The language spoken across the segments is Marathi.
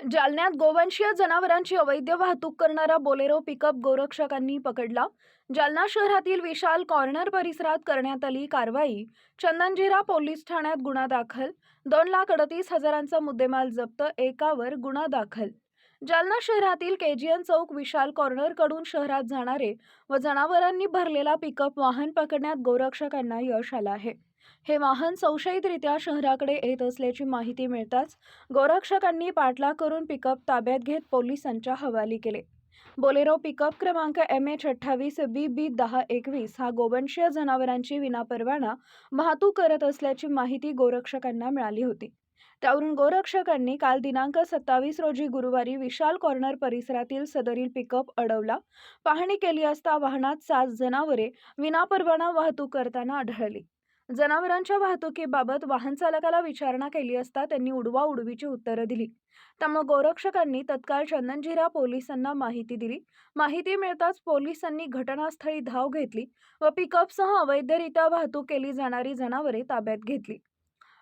जालन्यात गोवंशीय जनावरांची अवैध वाहतूक करणारा बोलेरो पिकअप गोरक्षकांनी पकडला. जालना शहरातील विशाल कॉर्नर परिसरात करण्यात आली कारवाई. चंदनजिरा पोलीस ठाण्यात गुन्हा दाखल. दोन लाख अडतीस हजारांचा मुद्देमाल जप्त एकावर गुन्हा दाखल. जालना शहरातील केजीएन चौक विशाल कॉर्नरकडून शहरात जाणारे व जनावरांनी भरलेला पिकअप वाहन पकडण्यात गोरक्षकांना यश आलं आहे. हे वाहन संशयितरित्या शहराकडे येत असल्याची माहिती मिळताच गोरक्षकांनी पाठलाग करून पिकअप ताब्यात घेत पोलिसांच्या हवाली केले. बोलेरो पिकअप क्रमांक एम एच अठ्ठावीस बी बी दहा एकवीस हा गोवंशीय जनावरांची विनापरवाना वाहतूक करत असल्याची माहिती गोरक्षकांना मिळाली होती. त्यावरून गोरक्षकांनी काल दिनांक सत्तावीस रोजी गुरुवारी विशाल कॉर्नर परिसरातील सदरील पिकअप अडवला. पाहणी केली असता वाहनात सात जनावरे विनापरवाना वाहतूक करताना आढळली. जनावरांच्या वाहतुकीबाबत वाहन चालकाला विचारणा केली असता त्यांनी उडवा उडवीची उत्तरं दिली. त्यामुळे गोरक्षकांनी तत्काळ चंदनझिरा पोलिसांना माहिती दिली. माहिती मिळताच पोलिसांनी घटनास्थळी धाव घेतली व पिकअपसह अवैधरित्या वाहतूक केली जाणारी जनावरे ताब्यात घेतली.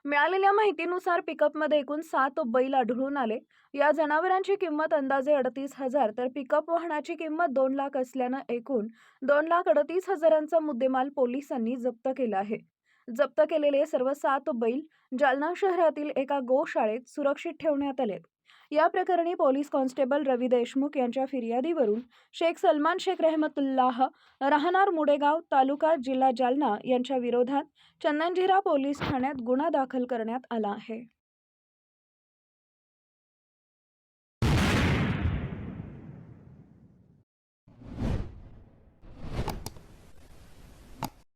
मिळालेल्या माहितीनुसार पिकअपमध्ये एकूण सात बैल आढळून आले. या जनावरांची किंमत अंदाजे अडतीस हजार तर पिकअप वाहनाची किंमत दोन लाख असल्यानं एकूण दोन लाख अडतीस हजारांचा मुद्देमाल पोलिसांनी जप्त केला आहे. जप्त केलेले सर्व सात बैल जालना शहरातील एका गोशाळेत सुरक्षित ठेवण्यात आले या प्रकरणी पोलीस कॉन्स्टेबल रवी देशमुख यांच्या फिर्यादीवरून शेख सलमान शेख रहमतुल्लाह राहणार मुडेगाव तालुका जिल्हा जालना यांच्या विरोधात चंदनझिरा पोलीस ठाण्यात गुन्हा दाखल करण्यात आला आहे.